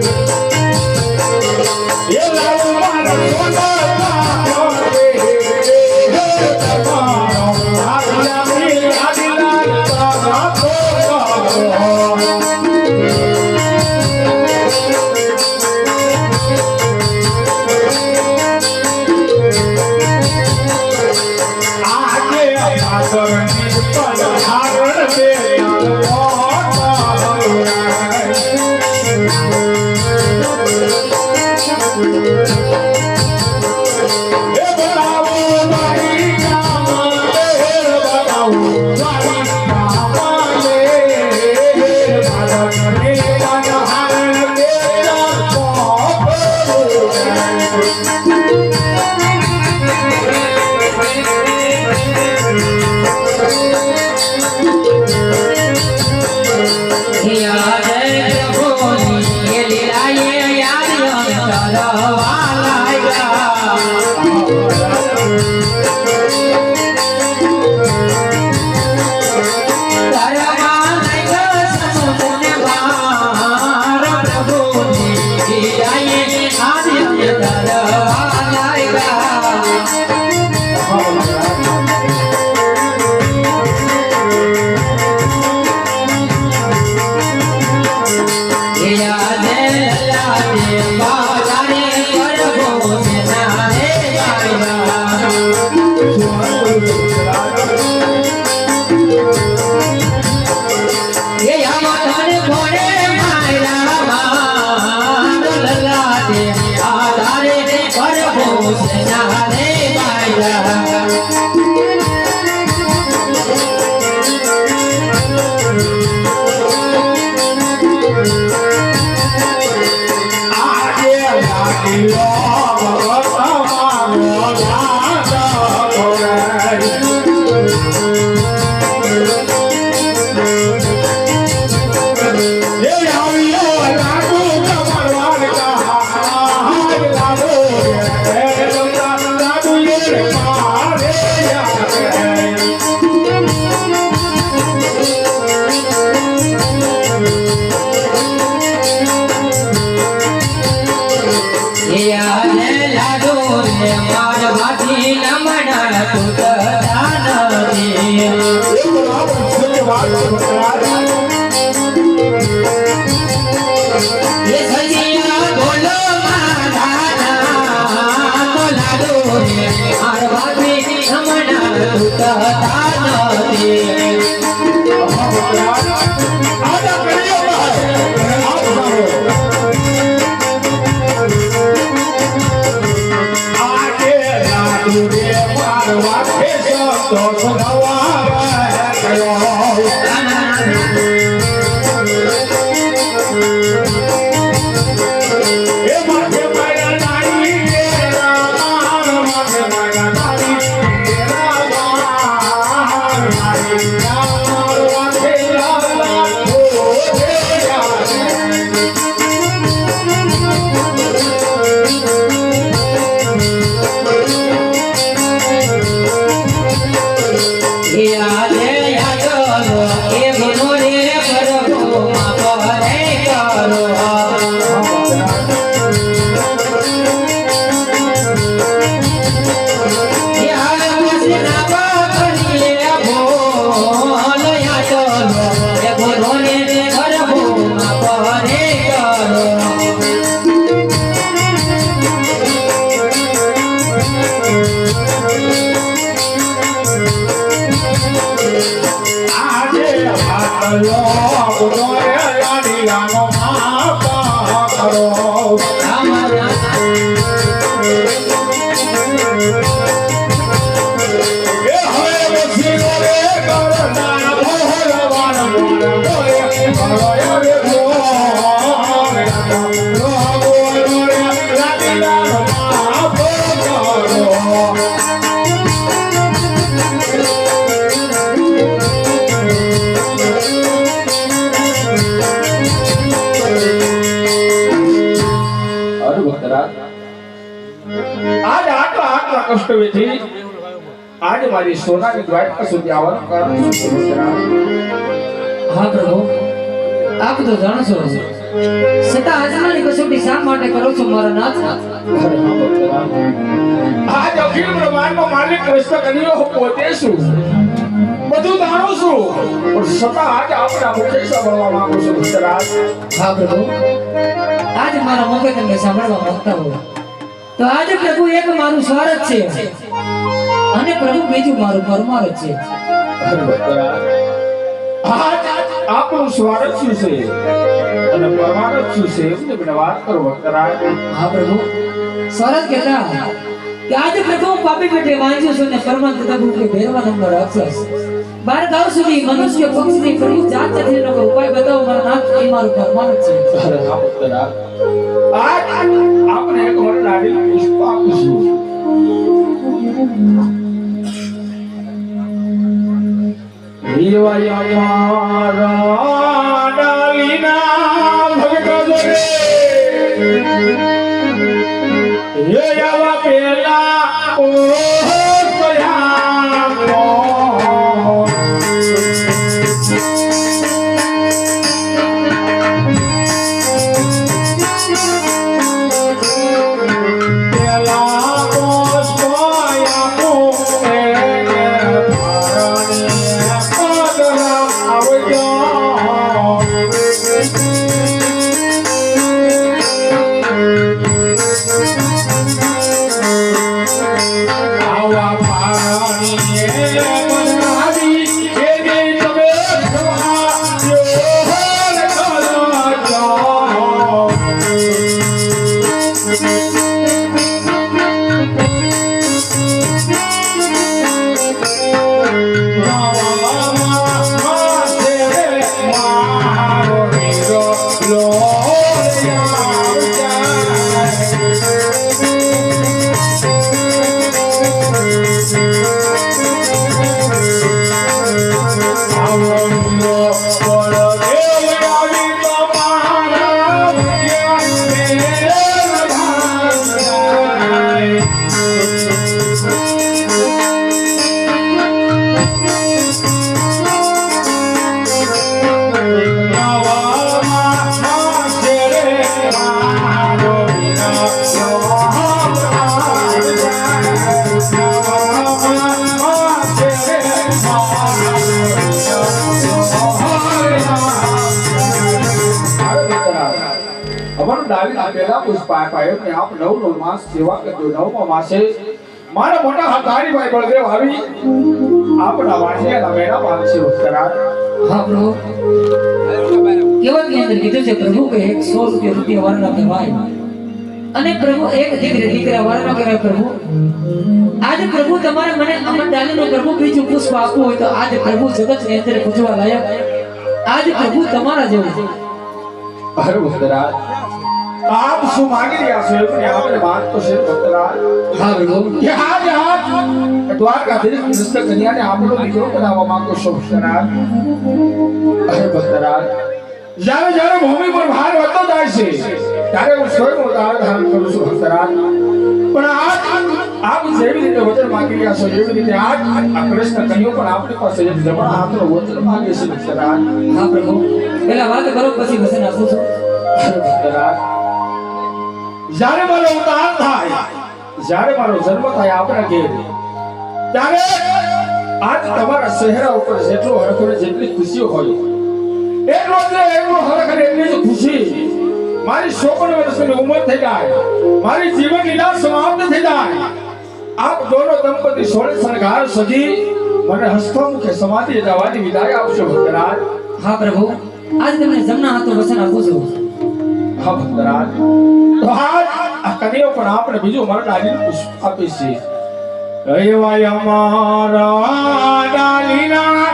Lord. Oh, my God. આધારે આધારે પર ભોજ Thank you. છૂટતા નથી આજે ભાતલો ઉદોરે અડિયાનો મા કરો. આજ આટલા આટલા કષ્ટ વેઠી આજ મારી સોનાની દ્વારકા સુધી આવવાનું કારણ શું હા પ્રભુ આપ તો જાણો છો. છતાં આજમાની કસોટી શા માટે કરો છો મારા નાથ? આજ અખિલ બ્રહ્માંડનો માલિક કૃષ્ણ કનૈયો પોતે છું. બધું જાણું છું. પણ છતાં આજ આપણા મુખે સાંભળવા માંગુ છું ગુજરાત. હા પ્રભુ. આજ મારા મુખે તમને સાંભળવા માંગતા હો તો આજે પ્રભુ એક મારું સ્વાર્થ છે. અને પ્રભુ બીજું મારું પરમાર છે. આજ આપણું સ્વાર્થ શું છે? અને પરમાર શું છે? એમને મને વાત કરો ભક્તરાજ. હા પ્રભુ. સ્વાર્થ કહેતા કે આજે પ્રભુ પાપી પેટે વાંચ્યું છું ને પરમાર્થ પ્રભુ કે ભેરવા નંબર રાક્ષસ બાર ગાંવ સુધી મનુષ્ય પક્ષની પ્રભુ જાત જાતનો કોઈ ઉપાય બતાવો, મારા નાથ એ મારું પરમાર્થ છે. અરે હા આપણે એક વરદાની પુષ્પ આપું છું અમારું દાવી આપેલા પુષ્પ એમને આપ નવ નવ માસ સેવા કરજો નવમા માસે મારા મોટા હાથારીભાઈ બળદેવ આવી. આપણા વાણિયાના મેળા પાછે ઉત્તરા હા પ્રભુ કહેવતની અંદર કીધું છે પ્રભુ કે એક સો રૂપિયા રૂપિયા વારના કહેવાય અને પ્રભુ એક દીકરી દીકરા વારના કહેવાય પ્રભુ આજે પ્રભુ તમારે મને અમર ડાલીનો પ્રભુ બીજું પુષ્પ આપવું હોય તો આજે પ્રભુ જગતની અંદર પૂજવા લાયક. આજે પ્રભુ તમારા જેવું. છે ઉત્તરા આપ શું માગી રહ્યા છો? એમને આપણે વાત તો છે ઉત્તરા હા પ્રભુ કે આજ આપ દ્વારકાધીશ કૃષ્ણ કન્યાને આપણો દીકરો બનાવવા માંગો છો ઉત્તરા અરે ભક્તરાજ. જ્યારે જ્યારે ભૂમિ પર ભાર વધતો જાય છે ત્યારે હું સ્વયં અવતાર ધારણ કરું છું ભક્તરાજ. પણ આજ આપ જેવી રીતે વચન માંગી રહ્યા છો એવી રીતે આજ આ કૃષ્ણ કન્યો પણ આપણી પાસે જમણા હાથનો વચન માંગે છે ભક્તરાજ. હા પ્રભુ. પેલા વાત કરો પછી વચન આપું છું. ભક્તરાજ. જ્યારે મારો ઉતાર થાય જ્યારે મારો જન્મ થાય આપણા ઘેર ત્યારે આજ તમારા ચહેરા ઉપર જેટલો હરખ અને જેટલી ખુશીઓ હોય એટલો જ એટલો હરખ અને એટલી જ ખુશી મારી ચોપન વર્ષની ઉંમર થઈ જાય મારી જીવન લીલા સમાપ્ત થઈ જાય. આપ દોનો દંપતી સોળે શણગાર સજી મને હસ્તમુખે સમાધિ જવાની વિદાય આપશો ભક્તરાજ. હા પ્રભુ આજ તમને જમના હાથો વચન આપું છું. હા ભક્તરાજ. આ પણ આપણે બીજું મરણ આદિ પુષ્પ આપી છે. એવાય અમારા ડાલીના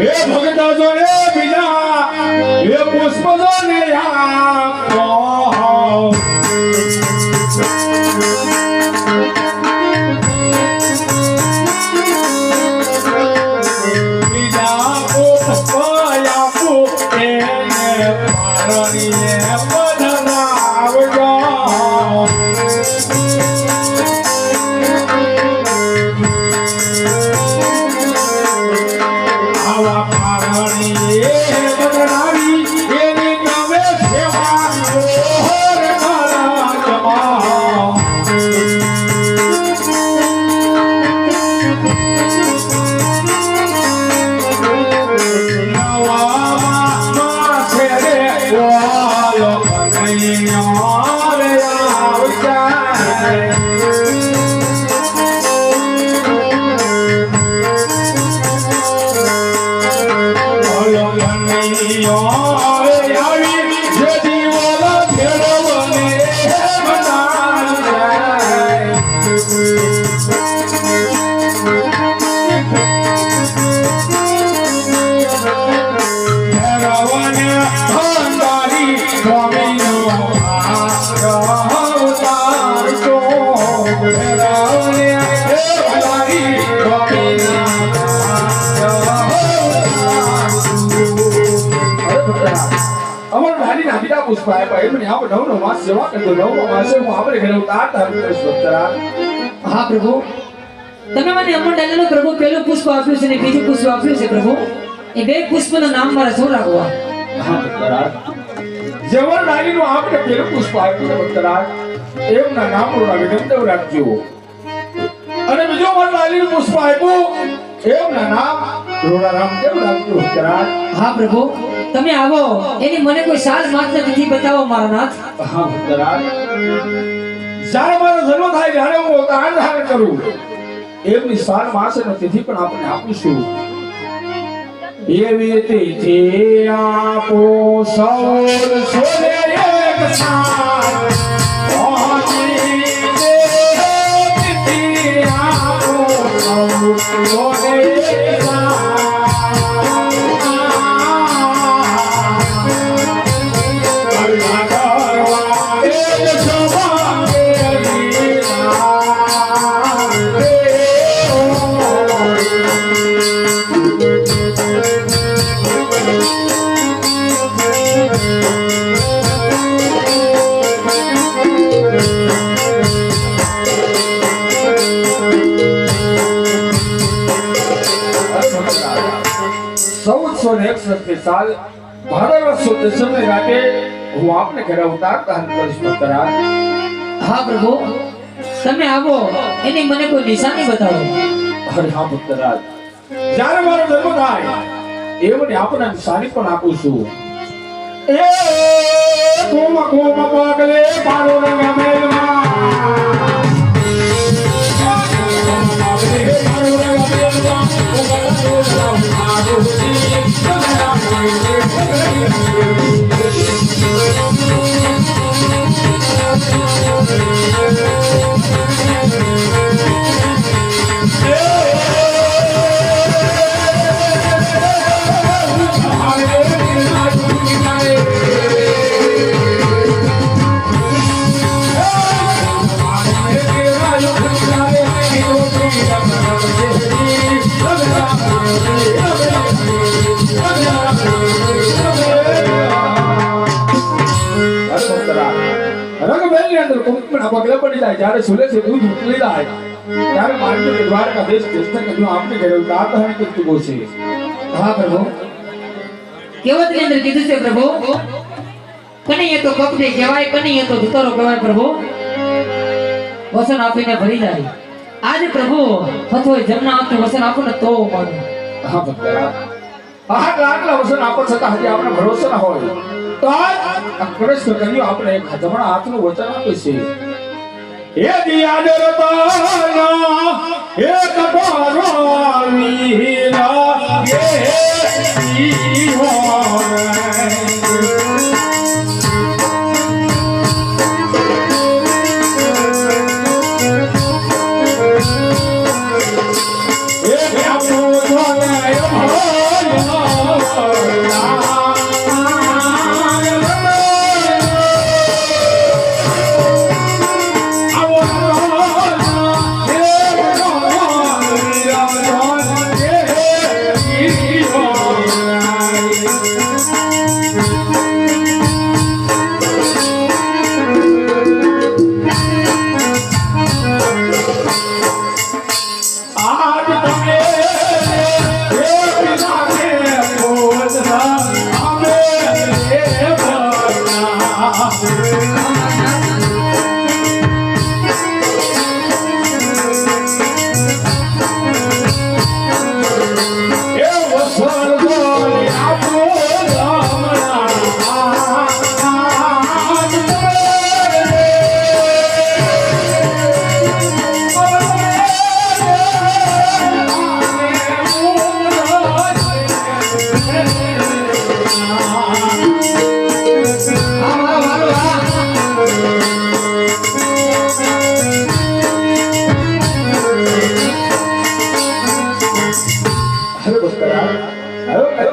હે ભક્ત જોડે બીજા હે પુષ્પ જોડે આપો નાની નાબીના પુષ્પ આપ્યા એમને આપણે નવ નવ માસ સેવા કરતો નવ માસે હું આપણે ઘરે ઉતાર ધારણ કરીશ ભક્તરા. હા પ્રભુ. તમે મને અમર ડાલેલો પ્રભુ પહેલું પુષ્પ આપ્યું છે ને બીજું પુષ્પ આપ્યું છે પ્રભુ? એ બે પુષ્પનું નામ મારે શું રાખવા હા ભક્તરા. જેવર નાનીનું આપણે પેલું પુષ્પ આપ્યું ભક્તરા. એમના નામનું નામ વિનંતવ રાખજો. અને બીજો નાનીનું પુષ્પ આપ્યું એમના નામ રોડા રામદેવ રાખજો ભક્તરા? હા પ્રભુ. તમે આવો. એની મને કોઈ સાજ માત્ર નથી, બતાવો મારા નાથ. હા જ્યારે મારો જન્મ થાય ત્યારે હું અવતાર ધારણ કરું. એમની સાર માસ અને તિથિ પણ આપણે આપીશું. એવી તિથિ આપો સૌર સોને એક એક સાલ ભાદરવદ સુદ દસમે રાતે હું આપને ઘરે અવતાર ધારણ કરીશ ભક્તરા હા પ્રભુ. તમે આવો. એની મને કોઈ નિશાની બતાવો. અરે હા ભક્તરાજ. જ્યારે મારો જન્મ થાય એમને આપને નિશાની પણ આપું છું. એ કોમ કોમ પાગલે મારો રંગ મેલમાં રંગમેલની જ્યારે સુલે છે દૂધ ઉકળી જાય ત્યારે માનજો કે દ્વારકા દેશ કૃષ્ણ કહ્યું આપને કહ્યું ઘરે ઉતાર ધારણ કરી ચૂક્યો છે. હા પ્રભુ. કેવતની અંદર કીધું છે પ્રભુ? કનૈયા તો કપડે કહેવાય કનૈયા તો ધુતરો કહેવાય પ્રભુ. વસન આપીને ભરી જાય. આજે પ્રભુ હથોય જમના હાથે વસન આપો ને તો મળે હા ભક્તરા આટલા આટલા વસન આપો છતાં હજી આપણે ભરોસો ના હોય. તો આજ આ કૃષ્ણ કહ્યું આપણે જમણા હાથનું વચન આપે છે. એ દિયા દરબારના એક પારો વીરા એ ઈ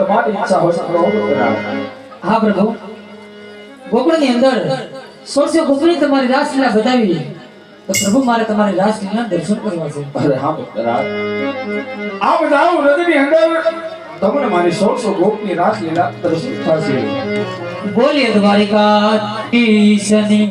તમારી ઈચ્છા હોય તો હા પ્રભુ. ગોકુળની અંદર સોળસો ગોકુળી તમારી રાસલીલા બતાવી તો પ્રભુ મારે તમારી રાસલીલા દર્શન કરવા છે. અરે હા પુત્રા આ બધા હૃદયની અંદર તમને મારી સોળસો ગોપની રાસ લીલા દર્શન થશે. બોલીએ દ્વારિકા ઈશની